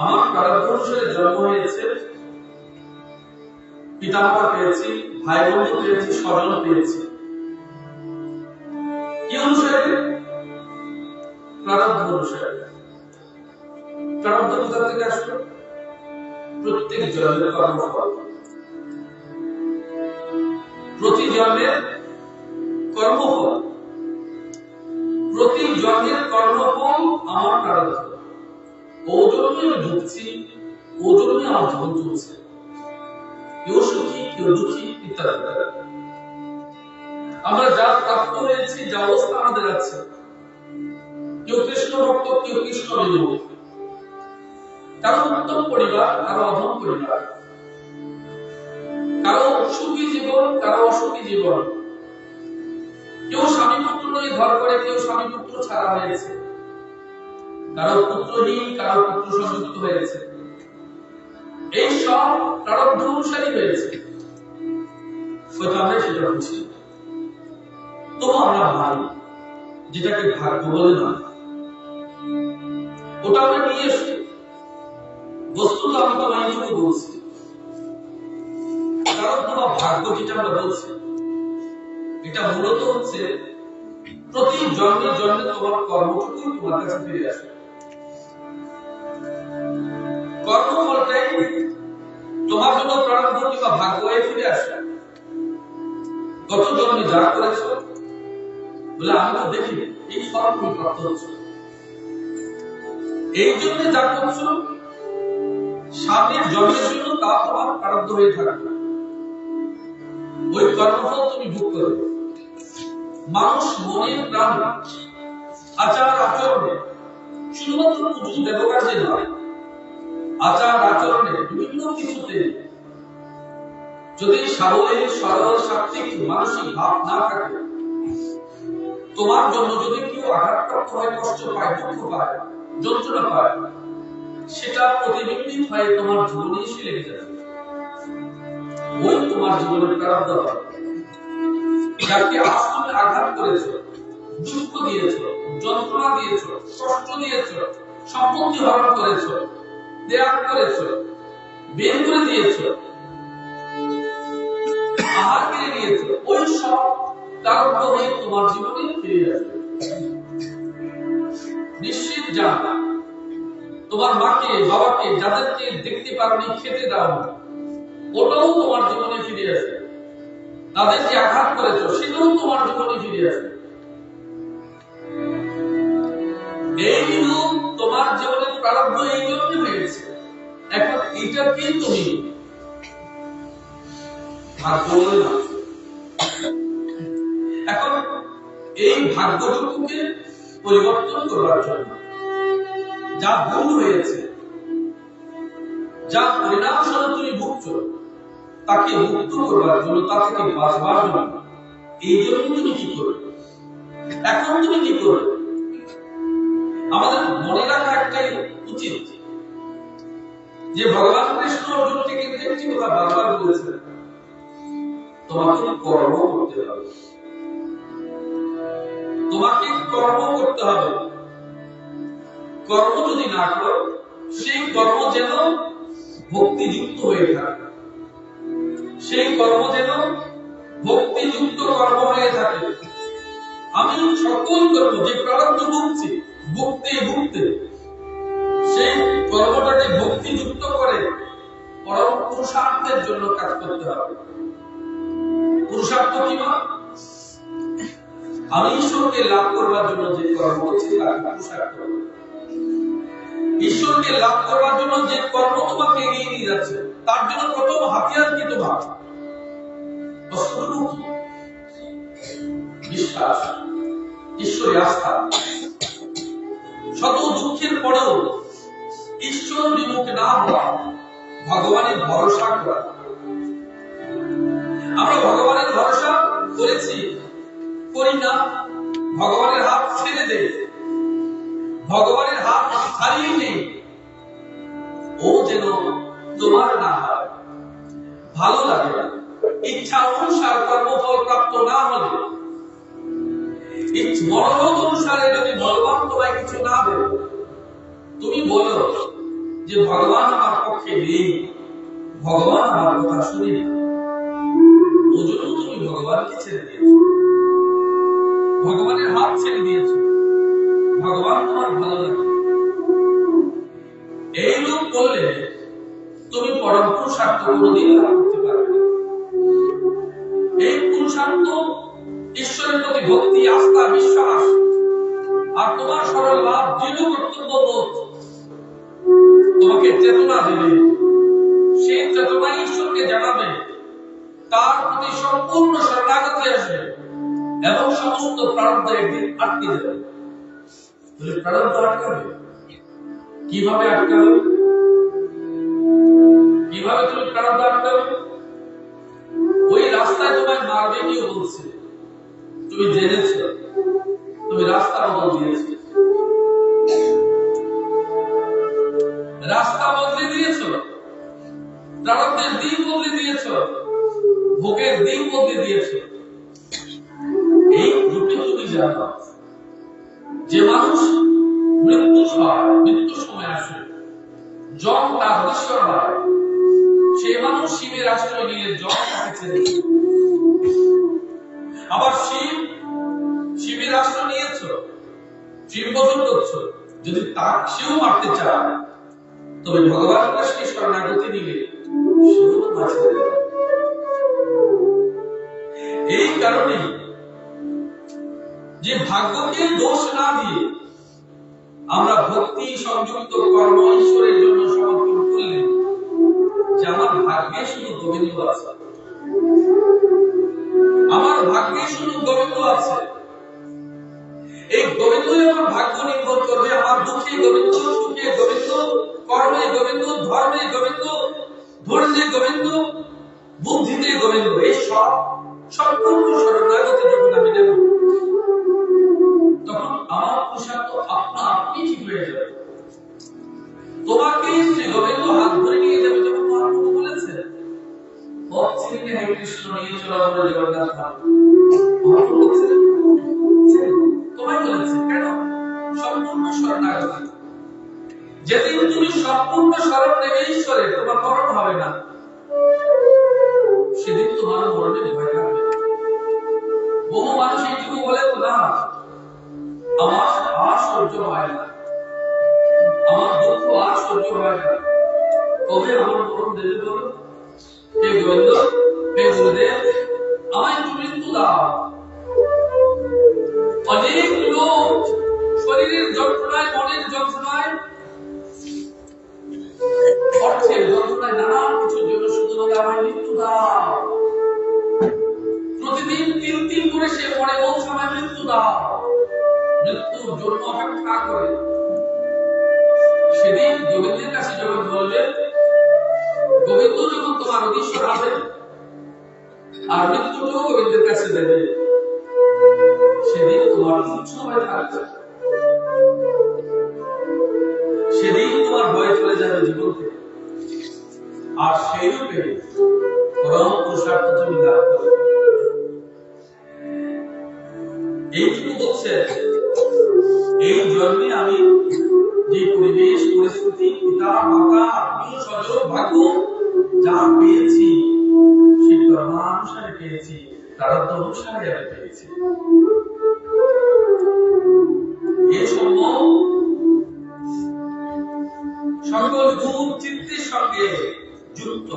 প্রারব্ধ অনুসারে জন্ম হয়েছে, পিতামাতা পেয়েছি ভাই বন্ধু পেয়েছি স্বজন পেয়েছি। কি অনুসারে? প্রারব্ধ অনুসারে। প্রারব্ধ কোথা থেকে আসলো? প্রত্যেক জন্মের কর্মফল। প্রতি জন্মের কর্মফল। প্রতি জন্মের কর্মফল আমার প্রারব্ধ আমি ভুগছি ও জন্মে চলছে কেউ সুখী, কেউ দুঃখী, ইত্যাদি। আমরা যা প্রাপ্ত হয়েছি, যা অবস্থা আমাদের আছে, কেউ কৃষ্ণ ভক্ত, কেউ কৃষ্ণ বিরোধী কারও উত্তম পরিবার, কারও অধম পরিবার। কারও সুখী জীবন, কারও অসুখী জীবন। কেউ স্বামী পুত্র নিয়ে ঘর করে, কেউ স্বামী পুত্র ছাড়া হয়েছে। কারও পুত্রহীন কারও পুত্র সংযুক্ত হয়েছে এই সব প্রারব্ধ অনুসারী হয়েছে আমরা বুঝি। আমরা যেটাকে ভাগ্য বলে না ওটা আমরা নিয়ে এসছি। বস্তুত আমি তো বলছি। কারণ ভাগ্য যেটা আমরা বলছি, এটা মূলত হচ্ছে প্রতি জন্মে জন্মে তোমার কর্মটুকু তোমার কাছে ফিরে আসে কর্মফলটাই তোমার জন্য প্রারব্ধ কিংবা ভাগ্য হয়ে ফিরে আসে। গত জন্মে যা করেছ, বলে আমি তো দেখি এই ফল তুমি প্রাপ্ত হচ্ছে এই জন্য যা করছ সামনের জন্মের জন্য তা তোমার প্রারব্ধ হয়ে থাকবে। ওই কর্মফল তুমি ভোগ করবে মানুষ মনে প্রাণ আচার আচরণে শুধুমাত্র পুজো দেবকার্যে নয় আচার আচরণে বিভিন্ন কিছুতে যদি সাবলীল সরল সাত্বিক মানসিক ভাব না থাকে, তোমার জন্য যদি কেউ আঘাতপ্রাপ্ত হয় কষ্ট পায়, দুঃখ পায়, যন্ত্রণা পায়, সেটা প্রতিবিম্বিত হয়ে তোমার জীবনে এসে লেগে যাবে। ওই তোমার জীবনের প্রারব্ধ হবে। যাকে তুমি আঘাত করেছ, দুঃখ দিয়েছ, যন্ত্রণা দিয়েছ, কষ্ট দিয়েছ, সম্পত্তি হরণ করেছ ত্যাগ করেছ, বের করে দিয়েছ, আহার কেড়ে নিয়েছ, ওই সব প্রারব্ধ হয়ে তোমার জীবনে ফিরে আসবে। নিশ্চিত জানা, তোমার মাকে, বাবাকে, যাদেরকে দেখতে পারোনি, খেতে দাও ওটাও তোমার জীবনে ফিরে আসবে। তাদের যে আঘাত করেছ সেটাও তোমার জীবনে ফিরে আসবে। এই তোমার জীবনের প্রারব্ধ এই জন্য হয়েছে এখন এটাকে তুমি ভাগ্য না এখন এই ভাগ্যটুকুকে পরিবর্তন জন্য যা ভুল হয়েছে যা পরিণাম স্বরূপ তুমি ভুগছো তাকে মুক্ত করবার জন্য তা থেকে বাঁচবার জন্য এই জন্য তুমি কি করবে এখন তুমি কি করবে? আমাদের মনে রাখা একটাই উচিত। যে ভগবান কৃষ্ণ অর্জুনকে কিন্তু একটি কথা বারবার বলেছেন, তোমাকে কর্ম করতে হবে। তোমাকে কর্ম করতে হবে। কর্ম যদি না করো, সেই কর্ম যেন ভক্তিযুক্ত হয়ে থাকে। সেই কর্ম যেন ভক্তিযুক্ত কর্ম হয়ে থাকে। আমি সকল কর্ম, যে প্রারব্ধ ভুগছি ভুগতে ভুগতে সেই কর্মটাকে ভক্তিযুক্ত করে পরম পুরুষার্থের জন্য কাজ করতে হবে। পুরুষার্থ কি আমি ঈশ্বরকে লাভ করবার জন্য যে কর্ম করছি তার পুরুষার্থ ঈশ্বরকে লাভ করবার জন্য যে কর্ম তোমাকে এগিয়ে নিয়ে যাচ্ছে, তার জন্য প্রথম হাতিয়ার কি তোমার? বিশ্বাস। ঈশ্বরে আস্থা। শত দুঃখের পরেও ঈশ্বর বিমুখ না হওয়া ভগবানের ভরসা করা। আমরা ভগবানের ভরসা করেছি, করি না। ভগবানের হাত ছেড়ে দে ভগবানের হাত ছাড়িয়ে নেই। ও যেন তোমার না হয়। ভালো লাগে ইচ্ছা অনুসার কর্মফল প্রাপ্ত না হলে ইচ্ছ- মনোরোধ অনুসারে যদি ভগবান তোমায় কিছু না দেবে তুমি বলো যে ভগবান আমার পক্ষে নেই। ভগবান আমার কথা শুনে না ওজন্য তুমি ভগবানকে ছেড়ে দিয়েছ। ভগবানের হাত ছেড়ে দিয়েছ। ভগবান তোমার ভালো লাগে এই লোক করলে তুমি পরম পুরুষার্থ কোনোদিন লাভ করতে পারবে এই পুরুষার্থ ঈশ্বরের প্রতি ভক্তি, আস্থা, বিশ্বাস। আর তোমার সরল লাভ দৃঢ় বোধ তোমাকে চেতনা দেবে। সেই চেতনা ঈশ্বরকে জানাবে। তার প্রতি সম্পূর্ণ শরণাগতি আসবে এবং সমস্ত প্রারব্ধ একদিন আটকে প্রারব্ধ আটকাবে? কীভাবে আটকাবে? কীভাবে তুমি প্রারব্ধ আটকাবে? ওই রাস্তায় তোমায় মারবে কেউ বলছে। তুমি জেনেছ তুমি রাস্তা বদল দিয়েছ। এই কারণে যে ভাগ্যকে দোষ না দিয়ে আমরা ভক্তি, সংযুক্ত কর্ম, ঈশ্বরের জন্য সমর্পণ করলে যে আমার ভাগ্যে শুধু গোবিন্দ আছে। আমার ভাগ্যে শুধু গোবিন্দ আছে। এই গোবিন্দই আমার ভাগ্য নির্ভর করবে আমার দুঃখে গোবিন্দ, সুখে গোবিন্দ, কর্মে গোবিন্দ, ধর্মে গোবিন্দ ধৈর্যে গোবিন্দ, বুদ্ধিতে গোবিন্দ, এই সব যখন আমি নেব তখন আমার পুরুষার্থ আপনা আপনি ঠিক হয়ে যাবে তোমাকে হাত ধরে নিয়ে যাবে যখন কৃষ্ণ নিয়ে জগন্নাথ তোমায় কেন সম্পূর্ণ শরণাগতি যেদিন তুমি সম্পূর্ণ শরণ নেবে ঈশ্বরে তোমার মরণ হবে না সেদিন তোমার মরণে ভয় থাকবে। বহু মানুষ এইটুকু বলে না, আমার হয় না। আমার দুঃখ হয় না। কবে আমার মরণ দেবে বলো হে গোবিন্দ, হে গুরুদেব, আমায় একটু মৃত্যু দাও। অনেক লোক শরীরের যন্ত্রণায়, মনের যন্ত্রণায়, অর্থের যন্ত্রণায় নানান কিছুর জন্য শুধু আমায় মৃত্যু দাও। প্রতিদিন তিন তিন করে সে পড়ে বলছে আমায় মৃত্যু দাও। মৃত্যুর জন্য অপেক্ষা করে। সেদিন গোবিন্দের কাছে যখন বলবে গোবিন্দ যখন তোমার অধীশ্বর হবে আর মৃত্যুটাও গোবিন্দের কাছে দেবে। সেদিন তোমার সময় থাকবে। সেদিন তোমার ভয় চলে যাবে জীবন থেকে। আর সেই রূপে পরম পুরুষার্থ তুমি লাভ এইটুকু বলছে এই জন্মে আমি যে পরিবেশ পরিস্থিতি পিতা, মাতা, আত্মীয় স্বজন, ভাগ্য যা পেয়েছি, সেই কর্মানুসারে পেয়েছি প্রারব্ধ অনুসারে আমি পেয়েছি। এ সম্ভব সকল গুণ চিত্তের সঙ্গে যুক্ত।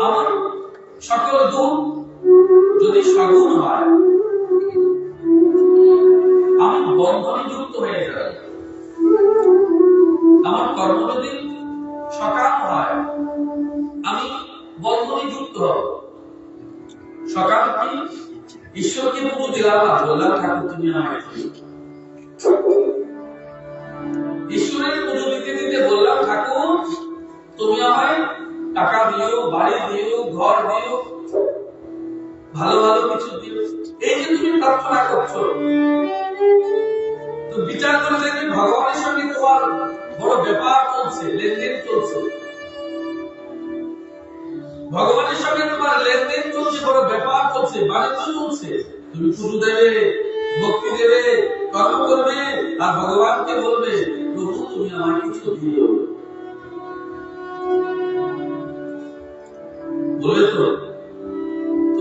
আমার সকল গুণ যদি সগুণ হয় আমি বন্ধনে ভগবানের সঙ্গে তোমার বড় ব্যাপার চলছে, লেনদেন চলছে। ভগবানের সঙ্গে তোমার লেনদেন চলছে, বড় ব্যাপার চলছে, বাণিজ্য চলছে। তুমি পুজো দেবে, ভক্তি দেবে কর্ম করবে, আর ভগবানকে বলবে, প্রভু, তুমি আমার কিছু দিও। বলবে তো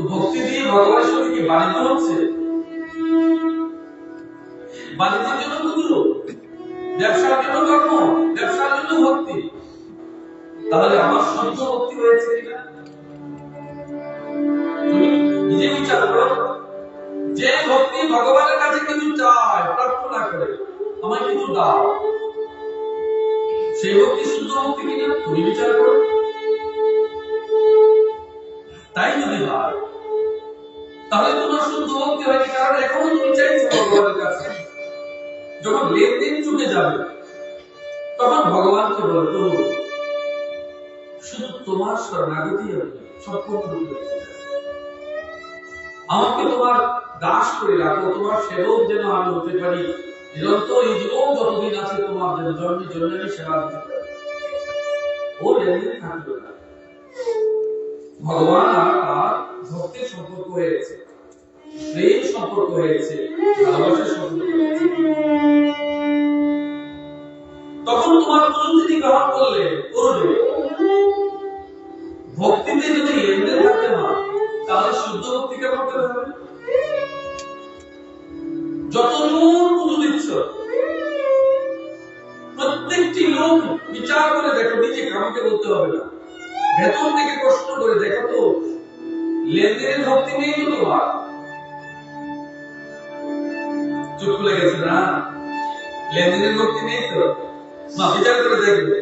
ভক্তি দিয়ে ভগবানের সঙ্গে কি বাণিজ্য হচ্ছে? বাণিজ্যের জন্য ব্যবসার জন্য কর্ম ব্যবসার জন্য ভক্তি। তাহলে আমার সত্য ভক্তি হয়েছে কিনা নিজে বিচার করো। যে ভক্তি ভগবানের কাছে কিছু চায়, প্রার্থনা করে, আমায় কিছু দাও। সেই ভক্তি শুদ্ধ ভক্তি কিনা তুমি বিচার করো। তাই যদি হয়, তাহলে তোমার শুদ্ধ ভক্তি হয়নি, কারণ এখনও তুমি চাইছো ভগবানের কাছে। যখন লেনদেন চুকে যাবে, তখন ভগবানকে বলো শুধু তোমার শরণাগতি আমাকে তোমার দাস করে রাখো, তোমার সেবক যেন আমি হতে পারি। নিরন্তর এই জীবন যতদিন আছে তোমার যেন জন্মে জন্মে আমি সেবা দিতে পারি। ও লেনদেন থাকবে না। ভগবান আর তার ভক্তের সম্পর্ক হয়েছে প্রেম সম্পর্ক হয়েছে ভালোবাসার সম্পর্ক হয়েছে। তখন তোমার পুজো তিনি গ্রহণ করলেন করবে। ভক্তিতে যদি লেনদেন থাকে না তাহলে শুদ্ধ ভক্তি কেমন করে হবে। যত লোক পুজো দিচ্ছ, প্রত্যেকটি লোক বিচার করে দেখো, নিজে কাউকে বলতে হবে না। ভেতর থেকে প্রশ্ন করে দেখো তো, লেনদেনের ভক্তি নেই তো তোমার। চুপ খুলে গেছে, না? লেনদেনের ভক্তি নেই তো। মা, বিচার করে দেখবে।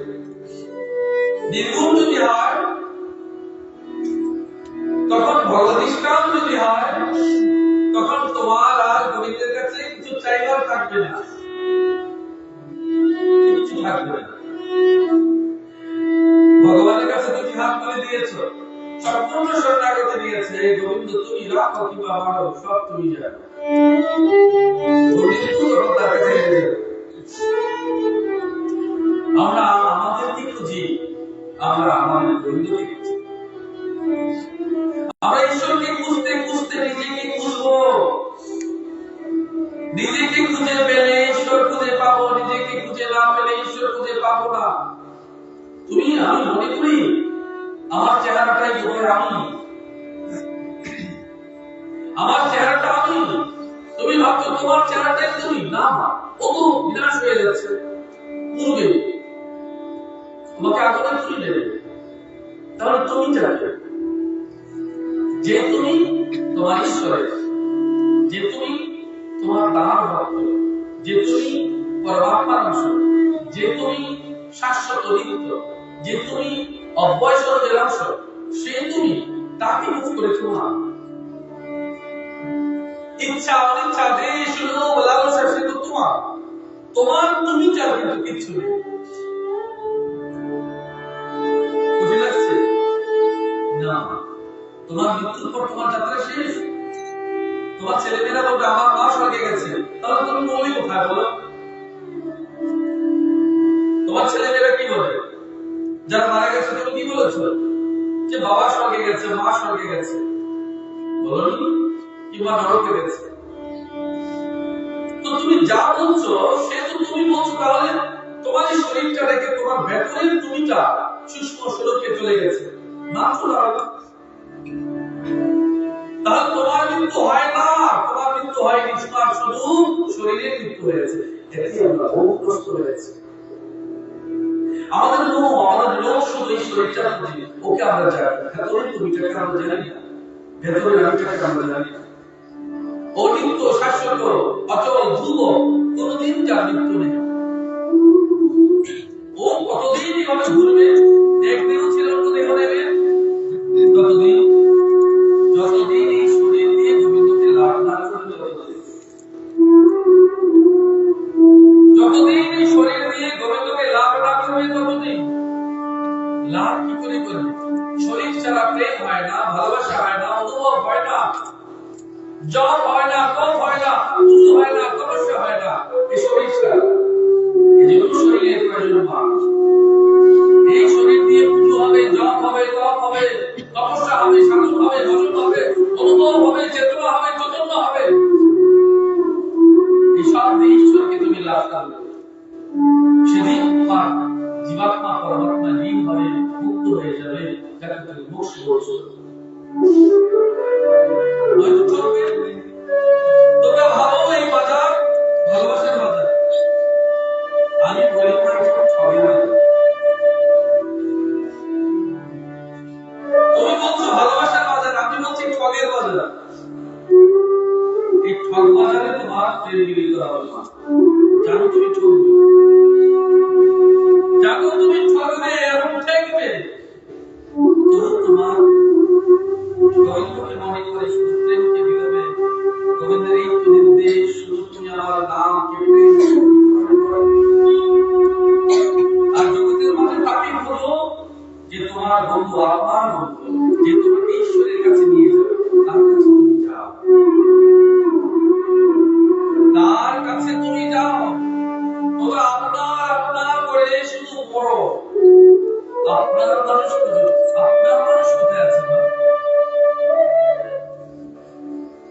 নির্গুণ যদি হয়, তখন ভগবদিষ্কাম যদি হয়, তখন তোমার আর গোবিন্দের কাছে কিছু চাইবার থাকবে না। কিছু থাকবে না। ভগবানের কাছে দুটি হাত তুলে দিয়েছ। সম্পূর্ণ শরণাগতি দিয়েছে গোবিন্দ তুমি রাখো কিংবা মারো, সব তুমি জানো। আমরা আমাদের দিকে যে আমরা আমাদের গোবিন্দকে তোমার ভক্ত, যে তুমি পরমাত্মার অংশ, যে তুমি শাশ্বত নিত্য যে তুমি অব্যয়সর অংশ সে তুমি তাকে মুখ করেছ না। ইচ্ছা, অনিচ্ছা, দেশ, লোভ, লালসা, সে তো তোমার। তোমার তুমি চাও কিন্তু কিচ্ছু নেই। বুঝে লাগছে? না। তোমার মৃত্যুর পর তোমার যাত্রা শেষ? তোমার ছেলেমেয়েরা বলবে, আমার মা স্বর্গে গেছে। তাহলে তুমি বললি কোথায় বলো? তোমার ছেলেমেয়েরা কি বলে যারা মারা গেছে, তুমি কি বলেছ? যে বাবা স্বর্গে গেছে, মা স্বর্গে গেছে। নরকে গেছে। তো তুমি যা বলছো, সে তো তুমি বলছো, তাহলে তোমার এই শরীরটা রেখে তোমার ভেতরের তুমিটা সূক্ষ্ম স্বরূপে চলে গেছে। মাত্র তোমার মৃত্যু হয় না। তোমার মৃত্যু শুধু শরীরের মৃত্যু হয়েছে। হয়েছে আমাদের আমাদের শুধু এই শরীরটা বুঝি ওকে আমরা জানি তুমিটাকে আমরা জানি না। ভেতরের আমিটাকে আমরা জানি অনিত্য শাশ্বত অচল ধ্রুব কোনদিন যার মৃত্যু নেই।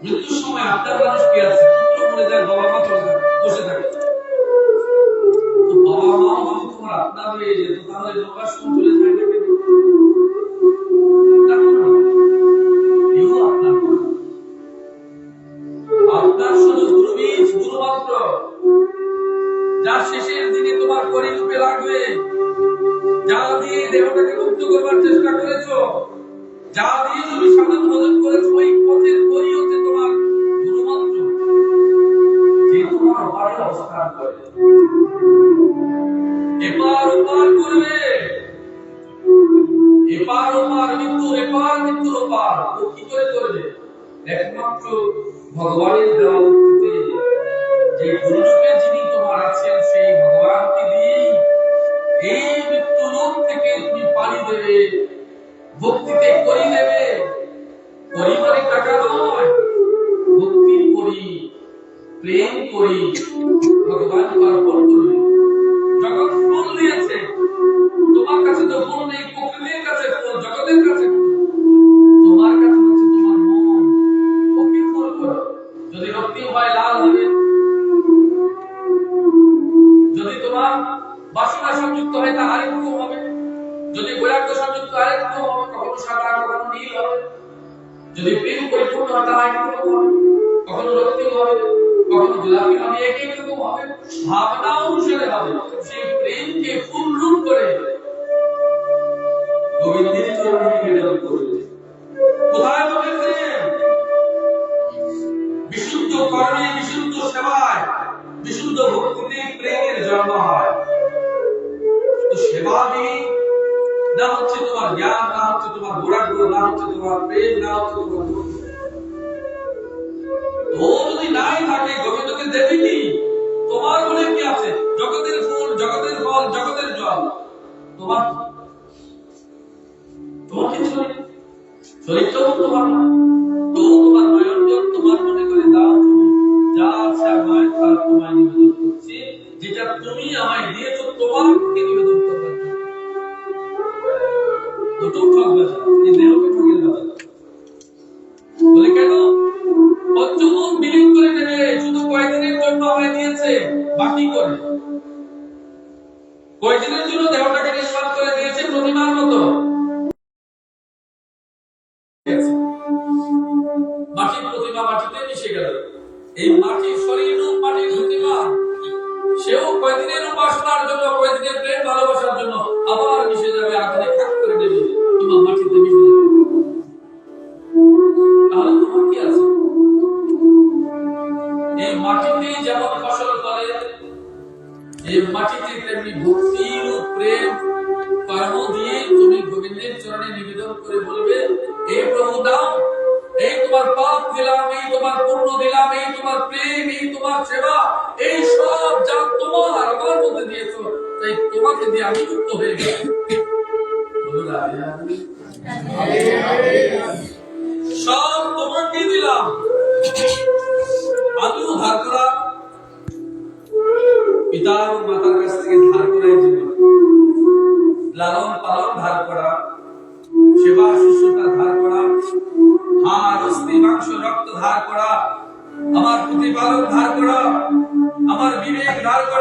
মৃত্যুর সময় আপনার মানুষ কে আছে? পুত্র যায় বাবা মা চলে বসে থাকে বাবা মা যদি তোমার আপনার হয়ে যেত তাহলে লোকাশ্রম চলে যায় যার শেষের দিনে তোমার পরিরূপে লাগবে যা দিয়ে দেহটাকে চেষ্টা করেছ, যা দিয়ে তুমি সাধন ভোজন করেছ, ওই পথের পরি এপার ওপার করবে। এপার ওপার মৃত্যুর এপার মৃত্যুর ওপার ও কি করে করবে। একমাত্র ভগবানের দেওয়া উক্তিতে যে গুরুরূপে যিনি তোমার আছেন, সেই ভগবানকে দিয়েই এই মৃত্যু লোক থেকে তুমি পানি দেবে। ভক্তিতে করি দেবে মানে টাকা নয়। প্রেম করি। ভগবান অর্পণ করবে জগৎ ফুল দিয়েছে। তোমার কাছে তো ফুল নেই প্রকৃতির কাছে ফুল, জগতের কাছে তোমার কাছে হচ্ছে তোমার মন। ওকে ফুল করো। যদি রক্তিম হয় লাল হবে, যদি তোমার বাসনা সংযুক্ত হয়, তা আরেক হবে। যদি বৈরাগ্য সংযুক্ত আরেক রকম হবে। কখনো সাদা, কখনো নীল হবে। যদি প্রেম পরিপূর্ণ হয়, তা আরেক হবে। কখনো রক্তিম হবে। সেবায় বিশুদ্ধ ভক্তিতে সেবা নেই না হচ্ছে তোমার জ্ঞান, না হচ্ছে তোমার বৈরাগ্য না হচ্ছে তোমার প্রেম, না হচ্ছে তোমার। ও যদি নাই থাকে গোবিন্দকে দেবে কি? তোমার বলে কি আছে? জগতের ফুল, জগতের ফল, জগতের জল। তোমার তোমার শরীরটাও তোমার না। তো তোমার নয়ন তোমার মনে করে দাও যা আছে আমায়, তার তোমায় নিবেদন করছি। যেটা তুমি আমায় দিয়েছ, তোমাকে নিবেদন করবার দুটো ঠক বাজা এই দেহকে ঠকের বাজা বলে কেন? পঞ্চমুখ বিলীন করে দেবে শুধু কয়েকদিনের জন্য আমায় দিয়েছে? বাকি করে। কয়েকদিনের জন্য দেহটাকে নিষ্পাত করে দিয়েছে প্রতিমার মতো? মাটির প্রতিমা মাটিতে মিশে গেল। এই মাটির শরীর রূপ মাটির প্রতিমা। সেও কয়েকদিনের উপাসনার জন্য কয়েকদিনের প্রেম ভালোবাসার জন্য আবার মিশে যাবে, আগুনে খাক করে দেবে। তোমার মাটিতে মিশে যাবে। তাহলে যেমন ফসল ফলে এই মাটিতে তেমনি ভক্তির ও প্রেম, কর্ম দিয়ে তুমি গোবিন্দের চরণে নিবেদন করে বলবে, হে প্রভু, দাও। এই তোমার পাপ দিলাম, এই তোমার পূর্ণ দিলাম, এই তোমার প্রেম, এই তোমার সেবা, এই সব যা তোমার আমার মধ্যে দিয়েছ, তাই তোমাকে দিয়ে আমি মুক্ত হয়ে। সব তোমাকে দিলাম। আমিও ধার করা পিতা এবং মাতার কাছ থেকে ধার করাই জীবন। লালন পালন ধার করা, সেবা শুশ্রূষা ধার করা, হাড়, অস্থি, মাংস, রক্ত ধার করা, আমার প্রতিপালক ধার করা, আমার বিবেক ধার করা।